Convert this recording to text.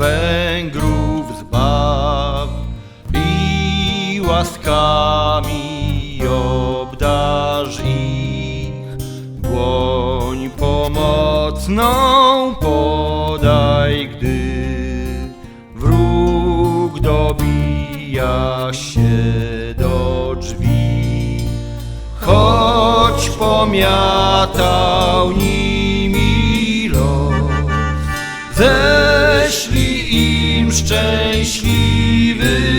Węgrów zbaw i łaskami obdarz ich. Dłoń pomocną podaj, gdy wróg dobija się do drzwi. Choć pomiatał nimi ześlij im szczęśliwy